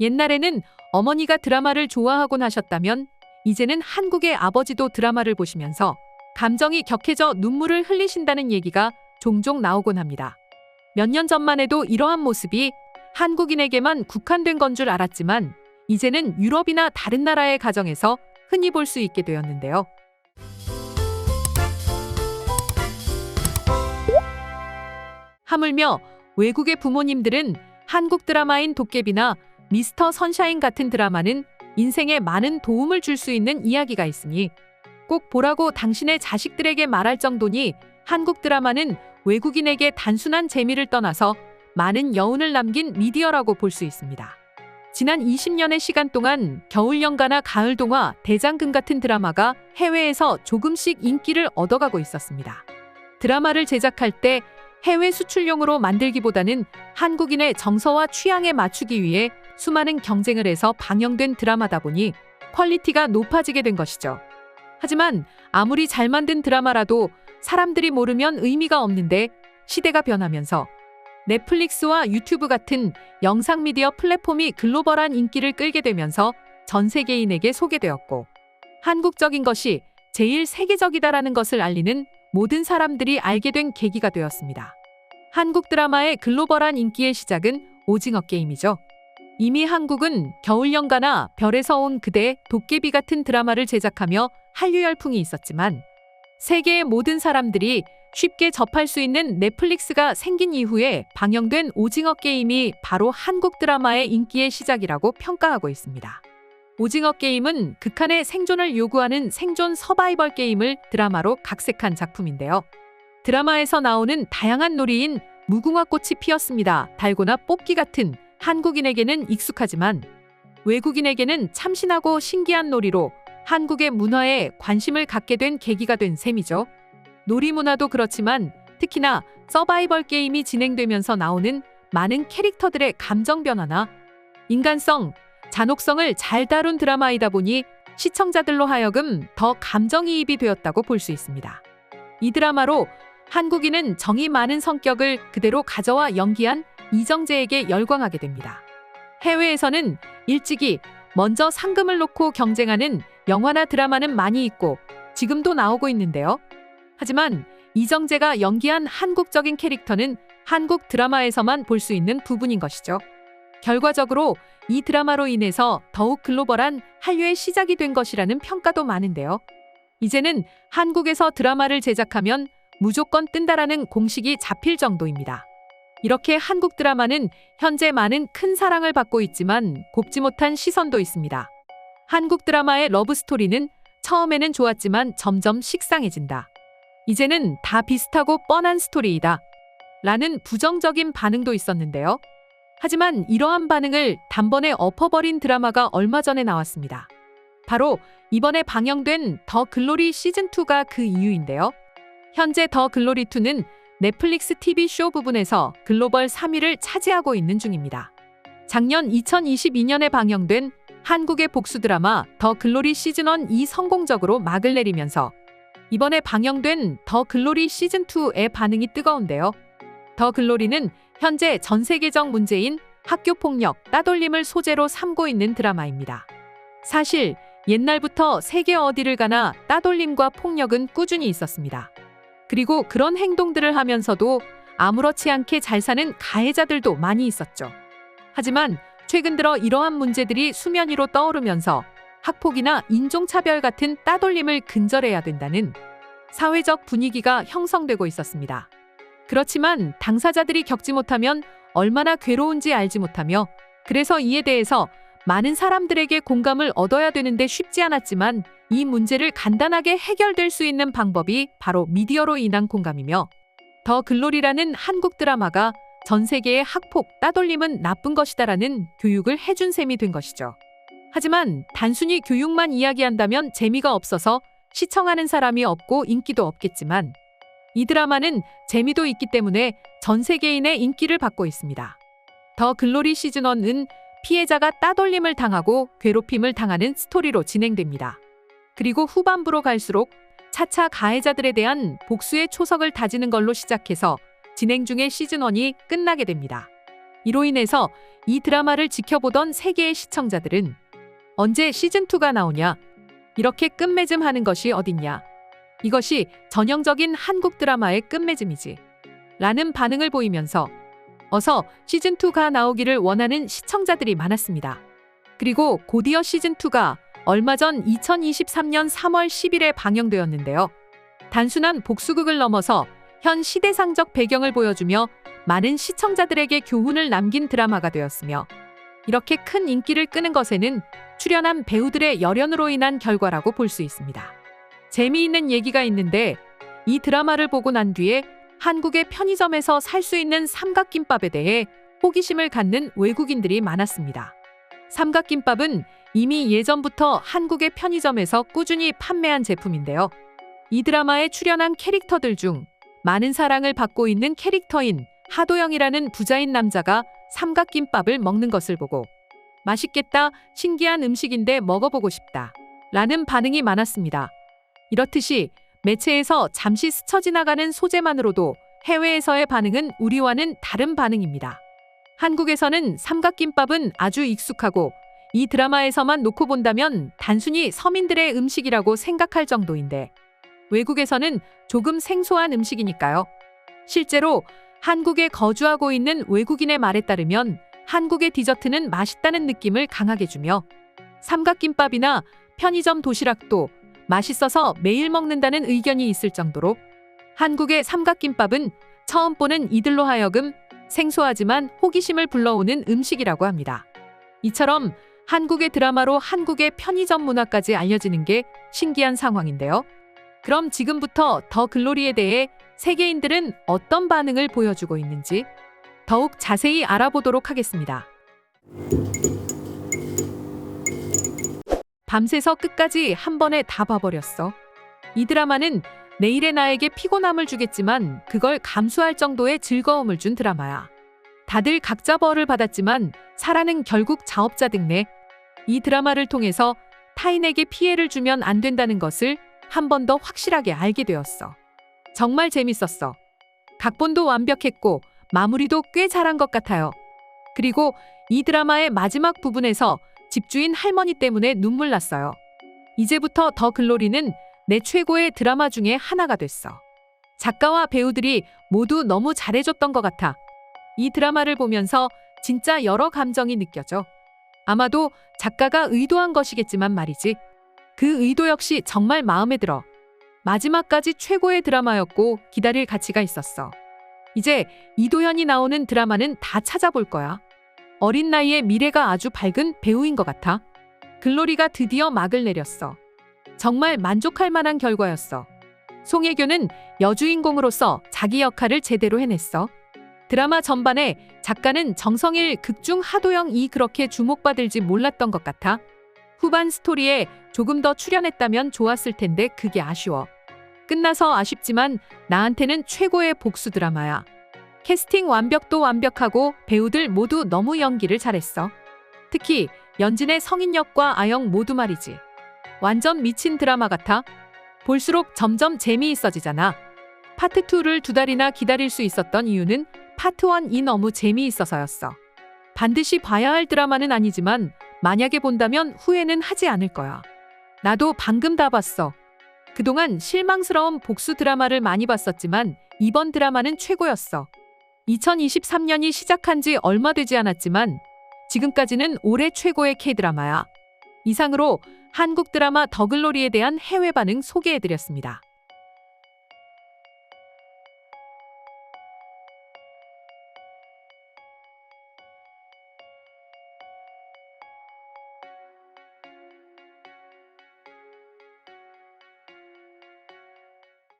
옛날에는 어머니가 드라마를 좋아하곤 하셨다면 이제는 한국의 아버지도 드라마를 보시면서 감정이 격해져 눈물을 흘리신다는 얘기가 종종 나오곤 합니다. 몇 년 전만 해도 이러한 모습이 한국인에게만 국한된 건 줄 알았지만 이제는 유럽이나 다른 나라의 가정에서 흔히 볼 수 있게 되었는데요. 하물며 외국의 부모님들은 한국 드라마인 도깨비나 미스터 선샤인 같은 드라마는 인생에 많은 도움을 줄 수 있는 이야기가 있으니 꼭 보라고 당신의 자식들에게 말할 정도니 한국 드라마는 외국인에게 단순한 재미를 떠나서 많은 여운을 남긴 미디어라고 볼 수 있습니다. 지난 20년의 시간 동안 겨울 연가나 가을 동화, 대장금 같은 드라마가 해외에서 조금씩 인기를 얻어가고 있었습니다. 드라마를 제작할 때 해외 수출용으로 만들기보다는 한국인의 정서와 취향에 맞추기 위해 수많은 경쟁을 해서 방영된 드라마다 보니 퀄리티가 높아지게 된 것이죠. 하지만 아무리 잘 만든 드라마라도 사람들이 모르면 의미가 없는데 시대가 변하면서 넷플릭스와 유튜브 같은 영상 미디어 플랫폼이 글로벌한 인기를 끌게 되면서 전 세계인에게 소개되었고 한국적인 것이 제일 세계적이다라는 것을 알리는 모든 사람들이 알게 된 계기가 되었습니다. 한국 드라마의 글로벌한 인기의 시작은 오징어 게임이죠. 이미 한국은 겨울연가나 별에서 온 그대, 도깨비 같은 드라마를 제작하며 한류 열풍이 있었지만 세계의 모든 사람들이 쉽게 접할 수 있는 넷플릭스가 생긴 이후에 방영된 오징어 게임이 바로 한국 드라마의 인기의 시작이라고 평가하고 있습니다. 오징어 게임은 극한의 생존을 요구하는 생존 서바이벌 게임을 드라마로 각색한 작품인데요. 드라마에서 나오는 다양한 놀이인 무궁화 꽃이 피었습니다. 달고나 뽑기 같은 한국인에게는 익숙하지만 외국인에게는 참신하고 신기한 놀이로 한국의 문화에 관심을 갖게 된 계기가 된 셈이죠. 놀이 문화도 그렇지만 특히나 서바이벌 게임이 진행되면서 나오는 많은 캐릭터들의 감정 변화나 인간성, 잔혹성을 잘 다룬 드라마이다 보니 시청자들로 하여금 더 감정이입이 되었다고 볼 수 있습니다. 이 드라마로 한국인은 정이 많은 성격을 그대로 가져와 연기한 이정재에게 열광하게 됩니다. 해외에서는 일찍이 먼저 상금을 놓고 경쟁하는 영화나 드라마는 많이 있고 지금도 나오고 있는데요. 하지만 이정재가 연기한 한국적인 캐릭터는 한국 드라마에서만 볼 수 있는 부분인 것이죠. 결과적으로 이 드라마로 인해서 더욱 글로벌한 한류의 시작이 된 것이라는 평가도 많은데요. 이제는 한국에서 드라마를 제작하면 무조건 뜬다라는 공식이 잡힐 정도입니다. 이렇게 한국 드라마는 현재 많은 큰 사랑을 받고 있지만 곱지 못한 시선도 있습니다. 한국 드라마의 러브 스토리는 처음에는 좋았지만 점점 식상해진다. 이제는 다 비슷하고 뻔한 스토리이다. 라는 부정적인 반응도 있었는데요. 하지만 이러한 반응을 단번에 엎어버린 드라마가 얼마 전에 나왔습니다. 바로 이번에 방영된 더 글로리 시즌2가 그 이유인데요. 현재 더 글로리2는 넷플릭스 TV쇼 부분에서 글로벌 3위를 차지하고 있는 중입니다. 작년 2022년에 방영된 한국의 복수 드라마 더 글로리 시즌1 이 성공적으로 막을 내리면서 이번에 방영된 더 글로리 시즌2의 반응이 뜨거운데요. 더 글로리는 현재 전 세계적 문제인 학교 폭력, 따돌림을 소재로 삼고 있는 드라마입니다. 사실 옛날부터 세계 어디를 가나 따돌림과 폭력은 꾸준히 있었습니다. 그리고 그런 행동들을 하면서도 아무렇지 않게 잘 사는 가해자들도 많이 있었죠. 하지만 최근 들어 이러한 문제들이 수면 위로 떠오르면서 학폭이나 인종차별 같은 따돌림을 근절해야 된다는 사회적 분위기가 형성되고 있었습니다. 그렇지만 당사자들이 겪지 못하면 얼마나 괴로운지 알지 못하며 그래서 이에 대해서 많은 사람들에게 공감을 얻어야 되는데 쉽지 않았지만 이 문제를 간단하게 해결될 수 있는 방법이 바로 미디어로 인한 공감이며 더 글로리라는 한국 드라마가 전 세계의 학폭, 따돌림은 나쁜 것이다라는 교육을 해준 셈이 된 것이죠. 하지만 단순히 교육만 이야기한다면 재미가 없어서 시청하는 사람이 없고 인기도 없겠지만 이 드라마는 재미도 있기 때문에 전 세계인의 인기를 받고 있습니다. 더 글로리 시즌1은 피해자가 따돌림을 당하고 괴롭힘을 당하는 스토리로 진행됩니다. 그리고 후반부로 갈수록 차차 가해자들에 대한 복수의 초석을 다지는 걸로 시작해서 진행 중의 시즌1이 끝나게 됩니다. 이로 인해서 이 드라마를 지켜보던 세계의 시청자들은 언제 시즌2가 나오냐? 이렇게 끝맺음 하는 것이 어딨냐? 이것이 전형적인 한국 드라마의 끝맺음이지. 라는 반응을 보이면서 어서 시즌2가 나오기를 원하는 시청자들이 많았습니다. 그리고 곧이어 시즌2가 얼마 전 2023년 3월 10일에 방영되었는데요. 단순한 복수극을 넘어서 현 시대상적 배경을 보여주며 많은 시청자들에게 교훈을 남긴 드라마가 되었으며 이렇게 큰 인기를 끄는 것에는 출연한 배우들의 열연으로 인한 결과라고 볼 수 있습니다. 재미있는 얘기가 있는데 이 드라마를 보고 난 뒤에 한국의 편의점에서 살 수 있는 삼각김밥에 대해 호기심을 갖는 외국인들이 많았습니다. 삼각김밥은 이미 예전부터 한국의 편의점에서 꾸준히 판매한 제품인데요. 이 드라마에 출연한 캐릭터들 중 많은 사랑을 받고 있는 캐릭터인 하도영이라는 부자인 남자가 삼각김밥을 먹는 것을 보고 맛있겠다, 신기한 음식인데 먹어보고 싶다. 라는 반응이 많았습니다. 이렇듯이 매체에서 잠시 스쳐 지나가는 소재만으로도 해외에서의 반응은 우리와는 다른 반응입니다. 한국에서는 삼각김밥은 아주 익숙하고 이 드라마에서만 놓고 본다면 단순히 서민들의 음식이라고 생각할 정도인데 외국에서는 조금 생소한 음식이니까요. 실제로 한국에 거주하고 있는 외국인의 말에 따르면 한국의 디저트는 맛있다는 느낌을 강하게 주며 삼각김밥이나 편의점 도시락도 맛있어서 매일 먹는다는 의견이 있을 정도로 한국의 삼각김밥은 처음 보는 이들로 하여금 생소하지만 호기심을 불러오는 음식이라고 합니다. 이처럼 한국의 드라마로 한국의 편의점 문화까지 알려지는 게 신기한 상황인데요. 그럼 지금부터 더 글로리에 대해 세계인들은 어떤 반응을 보여주고 있는지 더욱 자세히 알아보도록 하겠습니다. 밤새서 끝까지 한 번에 다 봐버렸어. 이 드라마는 내일의 나에게 피곤함을 주겠지만 그걸 감수할 정도의 즐거움을 준 드라마야. 다들 각자 벌을 받았지만 사라는 결국 자업자 등네. 이 드라마를 통해서 타인에게 피해를 주면 안 된다는 것을 한 번 더 확실하게 알게 되었어. 정말 재밌었어. 각본도 완벽했고 마무리도 꽤 잘한 것 같아요. 그리고 이 드라마의 마지막 부분에서 집주인 할머니 때문에 눈물 났어요. 이제부터 더 글로리는 내 최고의 드라마 중에 하나가 됐어. 작가와 배우들이 모두 너무 잘해줬던 것 같아. 이 드라마를 보면서 진짜 여러 감정이 느껴져. 아마도 작가가 의도한 것이겠지만 말이지. 그 의도 역시 정말 마음에 들어. 마지막까지 최고의 드라마였고 기다릴 가치가 있었어. 이제 이도현이 나오는 드라마는 다 찾아볼 거야. 어린 나이에 미래가 아주 밝은 배우인 것 같아. 글로리가 드디어 막을 내렸어. 정말 만족할 만한 결과였어. 송혜교는 여주인공으로서 자기 역할을 제대로 해냈어. 드라마 전반에 작가는 정성일 극중 하도영이 그렇게 주목받을지 몰랐던 것 같아. 후반 스토리에 조금 더 출연했다면 좋았을 텐데 그게 아쉬워. 끝나서 아쉽지만 나한테는 최고의 복수 드라마야. 캐스팅 완벽도 완벽하고 배우들 모두 너무 연기를 잘했어. 특히 연진의 성인 역과 아영 모두 말이지. 완전 미친 드라마 같아. 볼수록 점점 재미있어지잖아. 파트 2를 두 달이나 기다릴 수 있었던 이유는 파트 1이 너무 재미있어서였어. 반드시 봐야 할 드라마는 아니지만 만약에 본다면 후회는 하지 않을 거야. 나도 방금 다 봤어. 그동안 실망스러운 복수 드라마를 많이 봤었지만 이번 드라마는 최고였어. 2023년이 시작한 지 얼마 되지 않았지만 지금까지는 올해 최고의 K드라마야. 이상으로 한국 드라마 더글로리에 대한 해외 반응 소개해드렸습니다.